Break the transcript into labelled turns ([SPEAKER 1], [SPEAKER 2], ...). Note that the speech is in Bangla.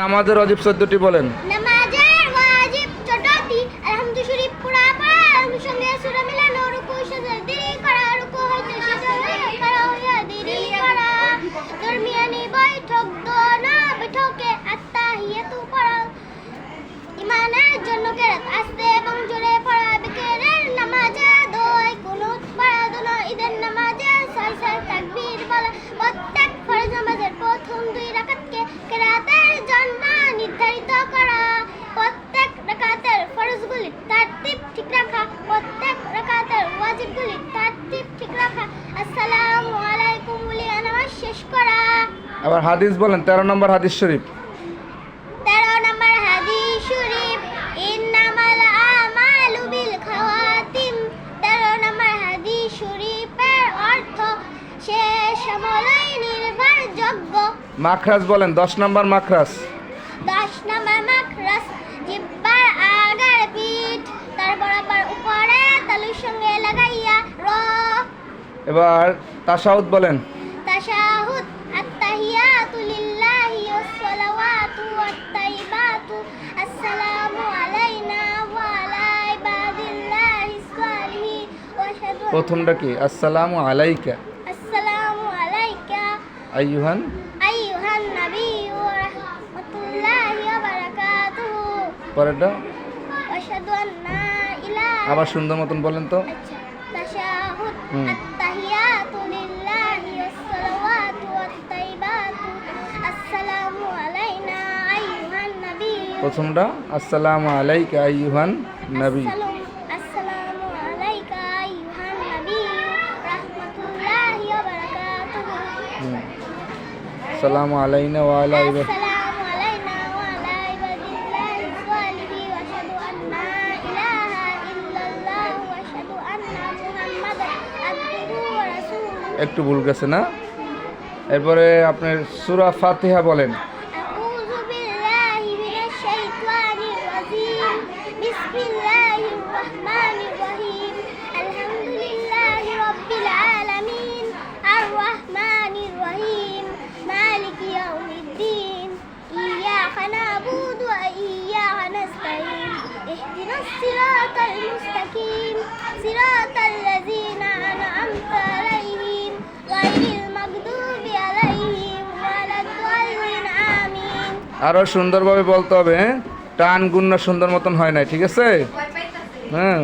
[SPEAKER 1] নামাজের অজীব চোদ্দটি বলেন। আবার হাদিস বলেন তেরো নম্বর হাদিস শরীফ।
[SPEAKER 2] তেরো নম্বর হাদিস শরীফ ইন্নামাল আমালু বিল খাওয়াতিম। তেরো নম্বর হাদিস শরীফের অর্থ নির্ভরযোগ্য।
[SPEAKER 1] মাখরাজ বলেন দশ নম্বর মাখরাজ।
[SPEAKER 2] দশ নম্বর মাখরাস জিব্বার আগার পিঠ তার বরাবর উপরে তালুর সঙ্গে লাগাইয়া র।
[SPEAKER 1] এবার তাসাউদ বলেন
[SPEAKER 2] ওয়াত্তাইবাতু আসসালামু আলাইনা ওয়া আলা ইবাদিল্লাহিস সালিহিন ওয়া আশহাদু আন্না-
[SPEAKER 1] প্রথমটা কি? আসসালামু আলাইকা।
[SPEAKER 2] আসসালামু আলাইকা
[SPEAKER 1] আইয়ুহান।
[SPEAKER 2] আইয়ুহান নাবিয়্যু ওয়া রাহমাতুল্লাহি ওয়া বারাকাতুহু
[SPEAKER 1] পরেরটা
[SPEAKER 2] আশহাদু আন্না ইলাহা
[SPEAKER 1] আবার সুন্দর মতন বলেন তো।
[SPEAKER 2] আচ্ছা তাশাহুদ।
[SPEAKER 1] হুম।
[SPEAKER 2] আসসালামু আলাইনা ওয়া
[SPEAKER 1] আলা ইবা-
[SPEAKER 2] আসসালামু আলাইনা ওয়া আলা ইবাদিল্লাহিস সালিহিন ওয়া আশহাদু আন্না ইলাহা ইল্লাল্লাহ ওয়া আশহাদু আন্না মুহাম্মাদান আবদুহু ওয়া রাসূলুহু।
[SPEAKER 1] একটু ভুল গেছে না? এরপরে আপনার সুরা ফাতিহা বলেন।
[SPEAKER 2] بسم الله الرحمن الرحيم الحمد لله رب العالمين الرحمن الرحيم مالك يوم الدين إياك نعبد وإياك نستعين اهدنا الصراط المستقيم صراط الذين أنعمت عليهم غير المغضوب عليهم ولا الضالين آمين
[SPEAKER 1] আরও সুন্দরভাবে বলতে হবে গুণ্য সুন্দর মতন হয় নাই ঠিক আছে? হ্যাঁ।